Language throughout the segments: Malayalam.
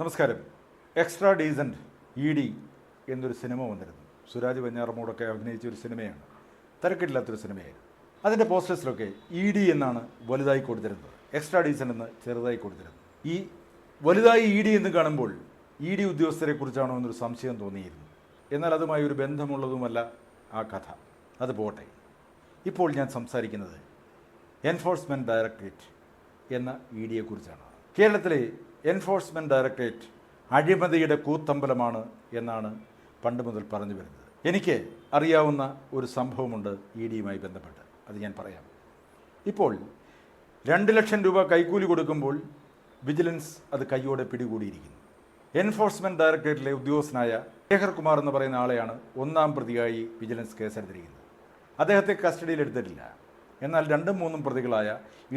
നമസ്കാരം. എക്സ്ട്രാ ഡീസന്റ് ഇ ഡി എന്നൊരു സിനിമ വന്നിരുന്നു. സുരാജ് വെഞ്ഞാറമൂടൊക്കെ അഭിനയിച്ച ഒരു സിനിമയാണ്. തിരക്കിട്ടില്ലാത്തൊരു സിനിമയായിരുന്നു. അതിന്റെ പോസ്റ്റേഴ്സിലൊക്കെ ഇ ഡി എന്നാണ് വലുതായി കൊടുത്തിരുന്നത്. എക്സ്ട്രാ ഡീസന്റ് എന്ന് ചെറുതായി കൊടുത്തിരുന്നത്. ഈ വലുതായി ഇ ഡി എന്ന് കാണുമ്പോൾ ഇ ഡി ഉദ്യോഗസ്ഥരെ കുറിച്ചാണോ എന്നൊരു സംശയം തോന്നിയിരുന്നു. എന്നാൽ അതുമായി ഒരു ബന്ധമുള്ളതുമല്ല ആ കഥ. അത് പോട്ടെ. ഇപ്പോൾ ഞാൻ സംസാരിക്കുന്നത് എൻഫോഴ്സ്മെന്റ് ഡയറക്ടറേറ്റ് എന്ന ഇ ഡിയെക്കുറിച്ചാണ്. കേരളത്തിലെ എൻഫോഴ്സ്മെന്റ് ഡയറക്ടറേറ്റ് അഴിമതിയുടെ കൂത്തമ്പലമാണ് എന്നാണ് പണ്ട് മുതൽ പറഞ്ഞു വരുന്നത്. എനിക്ക് അറിയാവുന്ന ഒരു സംഭവമുണ്ട് ഇ ഡിയുമായി ബന്ധപ്പെട്ട്. അത് ഞാൻ പറയാം. ഇപ്പോൾ രണ്ട് ലക്ഷം രൂപ കൈക്കൂലി കൊടുക്കുമ്പോൾ വിജിലൻസ് അത് കൈയോടെ പിടികൂടിയിരിക്കുന്നു. എൻഫോഴ്സ്മെന്റ് ഡയറക്ടറേറ്റിലെ ഉദ്യോഗസ്ഥനായ ശേഖർ കുമാർ എന്ന് പറയുന്ന ആളെയാണ് ഒന്നാം പ്രതിയായി വിജിലൻസ് കേസെടുത്തിരിക്കുന്നത്. അദ്ദേഹത്തെ കസ്റ്റഡിയിലെടുത്തിട്ടില്ല എന്നാൽ രണ്ടും മൂന്നും പ്രതികളായ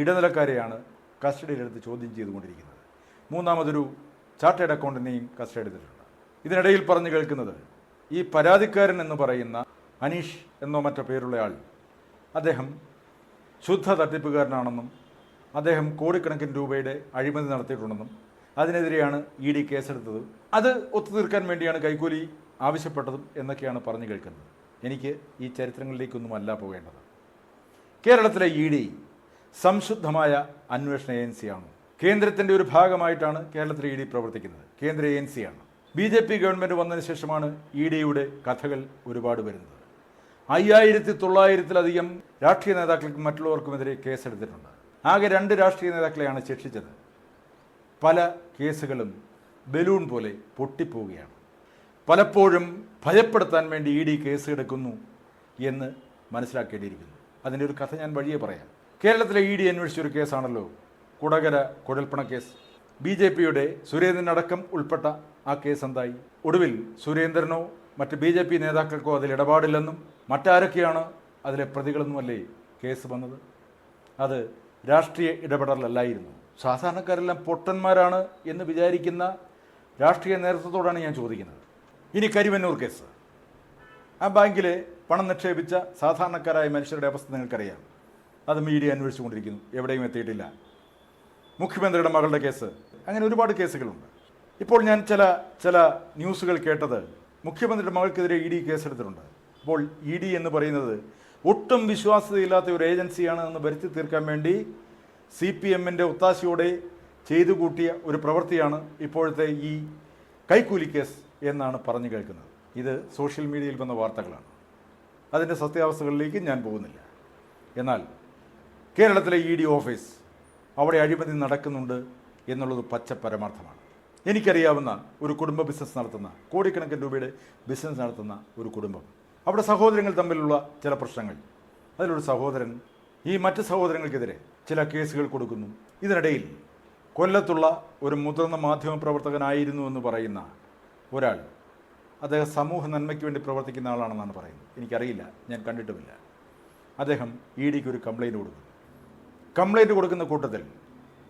ഇടനിലക്കാരെയാണ് കസ്റ്റഡിയിലെടുത്ത് ചോദ്യം ചെയ്തുകൊണ്ടിരിക്കുന്നത്. മൂന്നാമതൊരു ചാർട്ടേഡ് അക്കൗണ്ടിനെയും കസ്റ്റഡി എടുത്തിട്ടുണ്ട്. ഇതിനിടയിൽ പറഞ്ഞു കേൾക്കുന്നത് ഈ പരാതിക്കാരൻ എന്ന് പറയുന്ന അനീഷ് എന്നോ മറ്റോ പേരുള്ള ആൾ അദ്ദേഹം ശുദ്ധ തട്ടിപ്പുകാരനാണെന്നും അദ്ദേഹം കോടിക്കണക്കിന് രൂപയുടെ അഴിമതി നടത്തിയിട്ടുണ്ടെന്നും അതിനെതിരെയാണ് ഇ ഡി കേസെടുത്തത്. അത് ഒത്തുതീർക്കാൻ വേണ്ടിയാണ് കൈക്കൂലി ആവശ്യപ്പെട്ടതും എന്നൊക്കെയാണ് പറഞ്ഞു കേൾക്കുന്നത്. എനിക്ക് ഈ ചരിത്രങ്ങളിലേക്കൊന്നുമല്ല പോകേണ്ടത്. കേരളത്തിലെ ഇ ഡി സംശുദ്ധമായ അന്വേഷണ ഏജൻസിയാണ്? കേന്ദ്രത്തിന്റെ ഒരു ഭാഗമായിട്ടാണ് കേരളത്തിൽ ഇ ഡി പ്രവർത്തിക്കുന്നത്. കേന്ദ്ര ഏജൻസിയാണ് ബി ജെ പി ഗവൺമെന്റ് വന്നതിന് ശേഷമാണ് ഇ ഡിയുടെ കഥകൾ ഒരുപാട് വരുന്നത്. അയ്യായിരത്തി തൊള്ളായിരത്തിലധികം രാഷ്ട്രീയ നേതാക്കൾക്കും മറ്റുള്ളവർക്കുമെതിരെ കേസെടുത്തിട്ടുണ്ട്. ആകെ രണ്ട് രാഷ്ട്രീയ നേതാക്കളെയാണ് ശിക്ഷിച്ചത്. പല കേസുകളും ബലൂൺ പോലെ പൊട്ടിപ്പോവുകയാണ്. പലപ്പോഴും ഭയപ്പെടുത്താൻ വേണ്ടി ഇ ഡി കേസ് എടുക്കുന്നു എന്ന് മനസ്സിലാക്കേണ്ടിയിരിക്കുന്നു. അതിന്റെ ഒരു കഥ ഞാൻ വഴിയെ പറയാം. കേരളത്തിലെ ഇ ഡി അന്വേഷിച്ച ഒരു കേസാണല്ലോ കുടകര കുഴൽപ്പണ കേസ്. ബി ജെ പിയുടെ സുരേന്ദ്രനടക്കം ഉൾപ്പെട്ട ആ കേസ് എന്തായി? ഒടുവിൽ സുരേന്ദ്രനോ മറ്റ് ബി ജെ പി നേതാക്കൾക്കോ അതിൽ ഇടപാടില്ലെന്നും മറ്റാരൊക്കെയാണ് അതിലെ പ്രതികളെന്നുമല്ലേ കേസ് വന്നത്? അത് രാഷ്ട്രീയ ഇടപെടലല്ലായിരുന്നു. സാധാരണക്കാരെല്ലാം പൊട്ടന്മാരാണ് എന്ന് വിചാരിക്കുന്ന രാഷ്ട്രീയ നേതൃത്വത്തോടാണ് ഞാൻ ചോദിക്കുന്നത്. ഇനി കരിവന്നൂർ കേസ്. ആ ബാങ്കിൽ പണം നിക്ഷേപിച്ച സാധാരണക്കാരായ മനുഷ്യരുടെ അവസ്ഥ നിങ്ങൾക്കറിയാം. അത് മീഡിയ അന്വേഷിച്ചുകൊണ്ടിരിക്കുന്നു. എവിടെയും എത്തിയിട്ടില്ല. മുഖ്യമന്ത്രിയുടെ മകളുടെ കേസ്. അങ്ങനെ ഒരുപാട് കേസുകളുണ്ട്. ഇപ്പോൾ ഞാൻ ചില ചില ന്യൂസുകൾ കേട്ടത് മുഖ്യമന്ത്രിയുടെ മകൾക്കെതിരെ ഇ ഡി കേസെടുത്തിട്ടുണ്ട്. അപ്പോൾ ഇ ഡി എന്ന് പറയുന്നത് ഒട്ടും വിശ്വാസ്യതയില്ലാത്ത ഒരു ഏജൻസിയാണ് എന്ന് വരുത്തി തീർക്കാൻ വേണ്ടി സി പി എമ്മിന്റെ ഒത്താശയോടെ ചെയ്തു കൂട്ടിയ ഒരു പ്രവൃത്തിയാണ് ഇപ്പോഴത്തെ ഈ കൈക്കൂലി കേസ് എന്നാണ് പറഞ്ഞു കേൾക്കുന്നത്. ഇത് സോഷ്യൽ മീഡിയയിൽ വന്ന വാർത്തകളാണ്. അതിന്റെ സത്യാവസ്ഥകളിലേക്ക് ഞാൻ പോകുന്നില്ല. എന്നാൽ കേരളത്തിലെ ഇ ഡി ഓഫീസ് അവിടെ അഴിമതി നടക്കുന്നുണ്ട് എന്നുള്ളത് പച്ച പരമാർത്ഥമാണ്. എനിക്കറിയാവുന്ന ഒരു കുടുംബ ബിസിനസ് നടത്തുന്ന കോടിക്കണക്കിന് രൂപയുടെ ബിസിനസ് നടത്തുന്ന ഒരു കുടുംബം. അവിടെ സഹോദരങ്ങൾ തമ്മിലുള്ള ചില പ്രശ്നങ്ങൾ. അതിലൊരു സഹോദരൻ ഈ മറ്റ് സഹോദരങ്ങൾക്കെതിരെ ചില കേസുകൾ കൊടുക്കുന്നു. ഇതിനിടയിൽ കൊല്ലത്തുള്ള ഒരു മുതിർന്ന മാധ്യമ പ്രവർത്തകനായിരുന്നു എന്ന് പറയുന്ന ഒരാൾ അദ്ദേഹം സമൂഹ നന്മയ്ക്ക് വേണ്ടി പ്രവർത്തിക്കുന്ന ആളാണെന്നാണ് പറയുന്നത്. എനിക്കറിയില്ല ഞാൻ കണ്ടിട്ടുമില്ല. അദ്ദേഹം ഇ ഡിക്ക് ഒരു കംപ്ലൈന്റ് കൊടുക്കുന്നു. കംപ്ലൈന്റ് കൊടുക്കുന്ന കൂട്ടത്തിൽ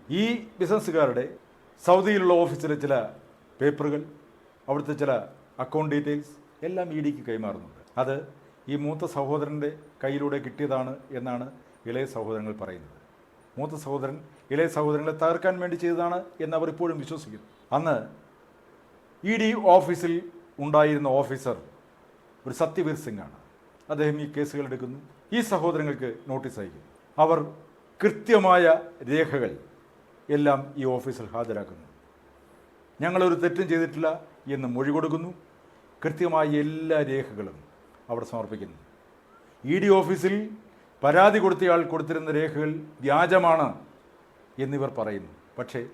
ഈ ബിസിനസ്സുകാരുടെ സൗദിയിലുള്ള ഓഫീസിലെ ചില പേപ്പറുകൾ അവിടുത്തെ ചില അക്കൗണ്ട് ഡീറ്റെയിൽസ് എല്ലാം ഇ ഡിക്ക് കൈമാറുന്നുണ്ട്. അത് ഈ മൂത്ത സഹോദരന്റെ കയ്യിലൂടെ കിട്ടിയതാണ് എന്നാണ് ഇളയ സഹോദരങ്ങൾ പറയുന്നത്. മൂത്ത സഹോദരൻ ഇളയ സഹോദരങ്ങളെ തകർക്കാൻ വേണ്ടി ചെയ്തതാണ് എന്ന് അവർ ഇപ്പോഴും വിശ്വസിക്കുന്നു. അന്ന് ഇ ഡി ഓഫീസിൽ ഉണ്ടായിരുന്ന ഓഫീസർ ഒരു സത്യവീർ സിംഗ് ആണ്. അദ്ദേഹം ഈ കേസുകൾ എടുക്കുന്നു. ഈ സഹോദരങ്ങൾക്ക് നോട്ടീസ് അയക്കുന്നു. അവർ കൃത്യമായ രേഖകൾ എല്ലാം ഈ ഓഫീസിൽ ഹാജരാക്കുന്നു. ഞങ്ങളൊരു തെറ്റും ചെയ്തിട്ടില്ല എന്ന് മൊഴി കൊടുക്കുന്നു. കൃത്യമായ എല്ലാ രേഖകളും അവിടെ സമർപ്പിക്കുന്നു. ഇ ഡി ഓഫീസിൽ പരാതി കൊടുത്തയാൾ കൊടുത്തിരുന്ന രേഖകൾ വ്യാജമാണ് എന്നിവർ പറയുന്നു. പക്ഷേ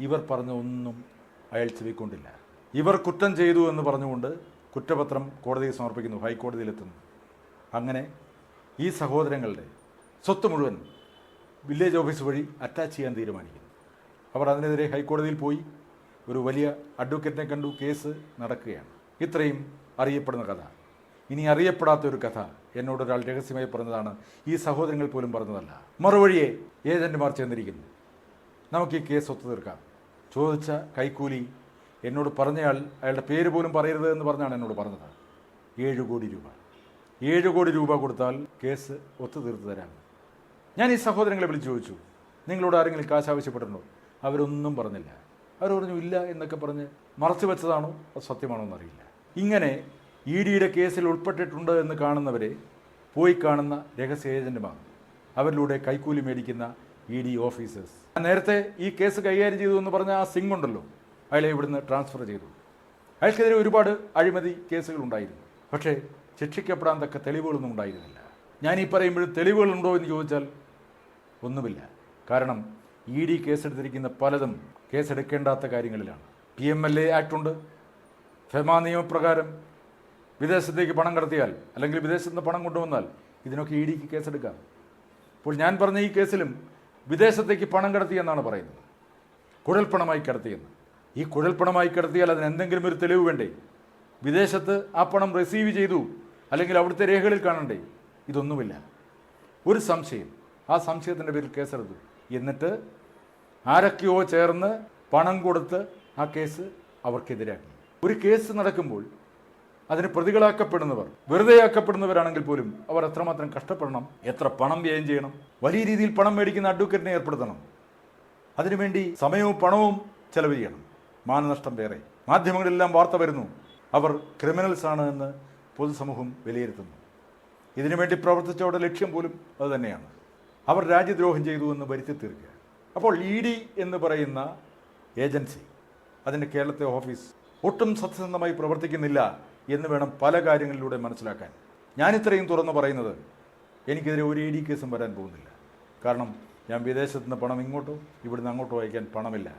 ഇവർ പറഞ്ഞ ഒന്നും അയാൾ ചെവിക്കൊണ്ടില്ല. ഇവർ കുറ്റം ചെയ്തു എന്ന് പറഞ്ഞുകൊണ്ട് കുറ്റപത്രം കോടതിയിൽ സമർപ്പിക്കുന്നു ഹൈക്കോടതിയിലെത്തുന്നു അങ്ങനെ ഈ സഹോദരങ്ങളുടെ സ്വത്ത് മുഴുവൻ വില്ലേജ് ഓഫീസ് വഴി അറ്റാച്ച് ചെയ്യാൻ തീരുമാനിക്കുന്നു. അവർ അതിനെതിരെ ഹൈക്കോടതിയിൽ പോയി ഒരു വലിയ അഡ്വക്കേറ്റിനെ കണ്ടു കേസ് നടക്കുകയാണ്. ഇത്രയും അറിയപ്പെടുന്ന കഥ. ഇനി അറിയപ്പെടാത്ത ഒരു കഥ എന്നോട് ഒരാൾ രഹസ്യമായി പറഞ്ഞതാണ്. ഈ സഹോദരങ്ങൾ പോലും പറഞ്ഞതല്ല. മറുവഴിയെ ഏജന്റുമാർ ചെന്നിരിക്കുന്നു നമുക്ക് ഈ കേസ് ഒത്തു തീർക്കാം. ചോദിച്ച കൈക്കൂലി എന്നോട് പറഞ്ഞയാൾ അയാളുടെ പേര് പോലും പറയരുത് എന്ന് പറഞ്ഞാണ് എന്നോട് പറഞ്ഞത്. ഏഴ് കോടി രൂപ. ഏഴ് കോടി രൂപ കൊടുത്താൽ കേസ് ഒത്തു തീർത്ത് തരാം. ഞാൻ ഈ സഹോദരങ്ങളെ വിളിച്ചു ചോദിച്ചു നിങ്ങളോട് ആരെങ്കിലും കാശ് ആവശ്യപ്പെട്ടിട്ടുണ്ടോ? അവരൊന്നും പറഞ്ഞില്ല. അവർ പറഞ്ഞു ഇല്ല എന്നൊക്കെ പറഞ്ഞ് മറച്ചു വെച്ചതാണോ? അത് സത്യമാണോ എന്നറിയില്ല. ഇങ്ങനെ ഇ ഡിയുടെ കേസിൽ ഉൾപ്പെട്ടിട്ടുണ്ട് എന്ന് കാണുന്നവരെ പോയി കാണുന്ന രഹസ്യ ഏജന്റുമാർ അവരിലൂടെ കൈക്കൂലി മേടിക്കുന്ന ഇ ഡി ഓഫീസേഴ്സ്. നേരത്തെ ഈ കേസ് കൈകാര്യം ചെയ്തു എന്ന് പറഞ്ഞ ആ സിംഗ് ഉണ്ടല്ലോ അയാളെ ഇവിടുന്ന് ട്രാൻസ്ഫർ ചെയ്തു. അയാൾക്കെതിരെ ഒരുപാട് അഴിമതി കേസുകൾ ഉണ്ടായിരുന്നു. പക്ഷേ ശിക്ഷിക്കപ്പെടാൻ തക്ക തെളിവുകളൊന്നും ഉണ്ടായിരുന്നില്ല. ഞാൻ ഈ പറയുമ്പോഴും തെളിവുകളുണ്ടോ എന്ന് ചോദിച്ചാൽ ഒന്നുമില്ല. കാരണം ഇ ഡി കേസെടുത്തിരിക്കുന്ന പലതും കേസെടുക്കേണ്ടാത്ത കാര്യങ്ങളിലാണ്. P M L A act ഉണ്ട്. ഫെമ നിയമപ്രകാരം വിദേശത്തേക്ക് പണം കടത്തിയാൽ അല്ലെങ്കിൽ വിദേശത്ത് നിന്ന് പണം കൊണ്ടുവന്നാൽ ഇതിനൊക്കെ ഇ ഡിക്ക് കേസെടുക്കാം. അപ്പോൾ ഞാൻ പറഞ്ഞ ഈ കേസിലും വിദേശത്തേക്ക് പണം കടത്തിയെന്നാണ് പറയുന്നത്. കുഴൽപ്പണമായി കടത്തിയെന്ന്. ഈ കുഴൽപ്പണമായി കടത്തിയാൽ അതിന് എന്തെങ്കിലും ഒരു തെളിവ് വേണ്ടേ? വിദേശത്ത് ആ പണം റിസീവ് ചെയ്തു അല്ലെങ്കിൽ അവിടുത്തെ രേഖകളിൽ കാണണ്ടേ? ഇതൊന്നുമില്ല. ഒരു സംശയം. ആ സംശയത്തിന്റെ പേരിൽ കേസെടുത്തു. എന്നിട്ട് ആരൊക്കെയോ ചേർന്ന് പണം കൊടുത്ത് ആ കേസ് അവർക്കെതിരാക്കി. ഒരു കേസ് നടക്കുമ്പോൾ അതിന് പ്രതികളാക്കപ്പെടുന്നവർ വെറുതെയാക്കപ്പെടുന്നവരാണെങ്കിൽ പോലും അവർ എത്രമാത്രം കഷ്ടപ്പെടണം എത്ര പണം വ്യയം ചെയ്യണം വലിയ രീതിയിൽ പണം മേടിക്കുന്ന അഡ്വക്കേറ്റിനെ ഏർപ്പെടുത്തണം. അതിനുവേണ്ടി സമയവും പണവും ചെലവ് ചെയ്യണം മാനനഷ്ടം വേറെ. മാധ്യമങ്ങളിലെല്ലാം വാർത്ത വരുന്നു അവർ ക്രിമിനൽസ് ആണ് എന്ന് പൊതുസമൂഹം വിലയിരുത്തുന്നു. ഇതിനുവേണ്ടി പ്രവർത്തിച്ചവരുടെ ലക്ഷ്യം പോലും അതുതന്നെയാണ് അവർ രാജ്യദ്രോഹം ചെയ്തു എന്ന് വരുത്തി തീർക്കുക. അപ്പോൾ ഇ ഡി എന്ന് പറയുന്ന ഏജൻസി അതിന്റെ കേരളത്തെ ഓഫീസ് ഒട്ടും സത്യസന്ധമായി പ്രവർത്തിക്കുന്നില്ല എന്ന് വേണം പല കാര്യങ്ങളിലൂടെ മനസ്സിലാക്കാൻ. ഞാനിത്രയും തുറന്നു പറയുന്നത് എനിക്കെതിരെ ഒരു ഇ ഡി കേസും വരാൻ പോകുന്നില്ല. കാരണം ഞാൻ വിദേശത്തു നിന്ന് പണം ഇങ്ങോട്ടോ ഇവിടുന്ന് അങ്ങോട്ടോ അയക്കാൻ പണമില്ല.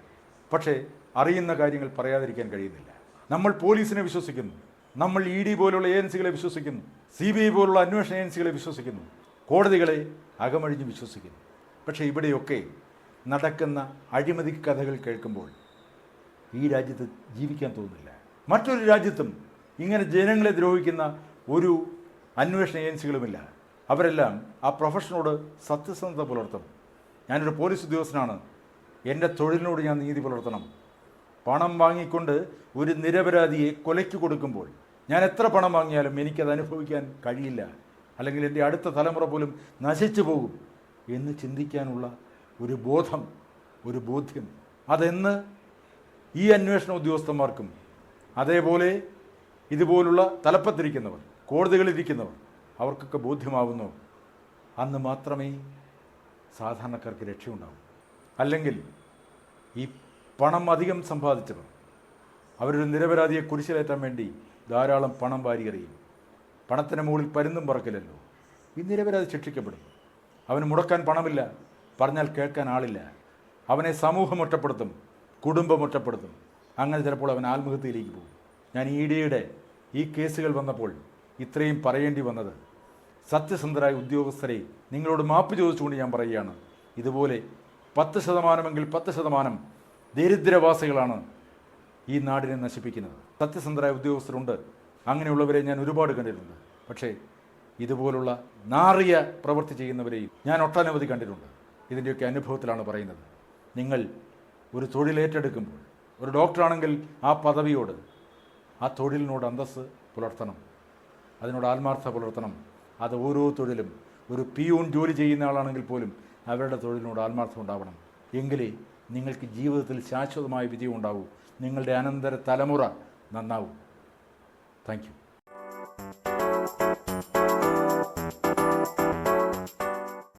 പക്ഷേ അറിയുന്ന കാര്യങ്ങൾ പറയാതിരിക്കാൻ കഴിയുന്നില്ല. നമ്മൾ പോലീസിനെ വിശ്വസിക്കുന്നു. നമ്മൾ ഇ ഡി പോലുള്ള ഏജൻസികളെ വിശ്വസിക്കുന്നു. സി ബി ഐ പോലുള്ള അന്വേഷണ ഏജൻസികളെ വിശ്വസിക്കുന്നു. കോടതികളെ അകമഴിഞ്ഞ് വിശ്വസിക്കുന്നു. പക്ഷേ ഇവിടെയൊക്കെ നടക്കുന്ന അഴിമതി കഥകൾ കേൾക്കുമ്പോൾ ഈ രാജ്യത്ത് ജീവിക്കാൻ തോന്നുന്നില്ല. മറ്റൊരു രാജ്യത്തും ഇങ്ങനെ ജനങ്ങളെ ദ്രോഹിക്കുന്ന ഒരു അന്വേഷണ ഏജൻസികളുമില്ല. അവരെല്ലാം ആ പ്രൊഫഷനോട് സത്യസന്ധത പുലർത്തണം. ഞാനൊരു പോലീസ് ഉദ്യോഗസ്ഥനാണ്. എന്റെ തൊഴിലിനോട് ഞാൻ നീതി പുലർത്തണം. പണം വാങ്ങിക്കൊണ്ട് ഒരു നിരപരാധിയെ കൊലയ്ക്ക് കൊടുക്കുമ്പോൾ ഞാൻ എത്ര പണം വാങ്ങിയാലും എനിക്കത് അനുഭവിക്കാൻ കഴിയില്ല. അല്ലെങ്കിൽ എന്റെ അടുത്ത തലമുറ പോലും നശിച്ചു പോകും എന്ന് ചിന്തിക്കാനുള്ള ഒരു ബോധം ഒരു ബോധ്യം. അതെന്ന് ഈ അന്വേഷണ ഉദ്യോഗസ്ഥന്മാർക്കും അതേപോലെ ഇതുപോലുള്ള തലപ്പത്തിരിക്കുന്നവർ കോടതികളിരിക്കുന്നവർ അവർക്കൊക്കെ ബോധ്യമാവുന്നു. അന്ന് മാത്രമേ സാധാരണക്കാർക്ക് രക്ഷയുണ്ടാവും. അല്ലെങ്കിൽ ഈ പണം അധികം സമ്പാദിച്ചവർ അവരൊരു നിരപരാധിയെ കുരിശിലേറ്റാൻ വേണ്ടി ധാരാളം പണം വാരിയെറിയും. പണത്തിന് മുകളിൽ പരുന്നും പറക്കില്ലല്ലോ ഇന്നിരവരത് ശിക്ഷിക്കപ്പെടുന്നു. ശിക്ഷിക്കപ്പെടും അവന് മുടക്കാൻ പണമില്ല. പറഞ്ഞാൽ കേൾക്കാൻ ആളില്ല. അവനെ സമൂഹം ഒറ്റപ്പെടുത്തും കുടുംബം ഒറ്റപ്പെടുത്തും. അങ്ങനെ ചിലപ്പോൾ അവൻ ആത്മഹത്യയിലേക്ക് പോകും. ഞാൻ ഇ ഈ കേസുകൾ വന്നപ്പോൾ ഇത്രയും പറയേണ്ടി വന്നത്. സത്യസന്ധരായ ഉദ്യോഗസ്ഥരെ നിങ്ങളോട് മാപ്പ് ചോദിച്ചുകൊണ്ട് ഞാൻ പറയുകയാണ്. ഇതുപോലെ പത്ത് ശതമാനമെങ്കിൽ പത്ത് ശതമാനം ദരിദ്രവാസികളാണ് ഈ നാടിനെ നശിപ്പിക്കുന്നത്. സത്യസന്ധരായ ഉദ്യോഗസ്ഥരുണ്ട്. അങ്ങനെയുള്ളവരെ ഞാൻ ഒരുപാട് കണ്ടിട്ടുണ്ട്. പക്ഷേ ഇതുപോലുള്ള നാറിയ പ്രവൃത്തി ചെയ്യുന്നവരെയും ഞാൻ ഒട്ടനവധി കണ്ടിട്ടുണ്ട്. ഇതിന്റെയൊക്കെ അനുഭവത്തിലാണ് പറയുന്നത്. നിങ്ങൾ ഒരു തൊഴിലേറ്റെടുക്കുമ്പോൾ ഒരു ഡോക്ടറാണെങ്കിൽ ആ പദവിയോട് ആ തൊഴിലിനോട് അന്തസ്സ് പുലർത്തണം. അതിനോട് ആത്മാർത്ഥ പുലർത്തണം. അത് ഓരോ തൊഴിലും ഒരു പിയൂൺ ജോലി ചെയ്യുന്ന ആളാണെങ്കിൽ പോലും അവരുടെ തൊഴിലിനോട് ആത്മാർത്ഥം ഉണ്ടാവണം. എങ്കിലേ നിങ്ങൾക്ക് ജീവിതത്തിൽ ശാശ്വതമായ വിജയം ഉണ്ടാവൂ. നിങ്ങളുടെ അനന്തര തലമുറ നന്നാവും. Thank you.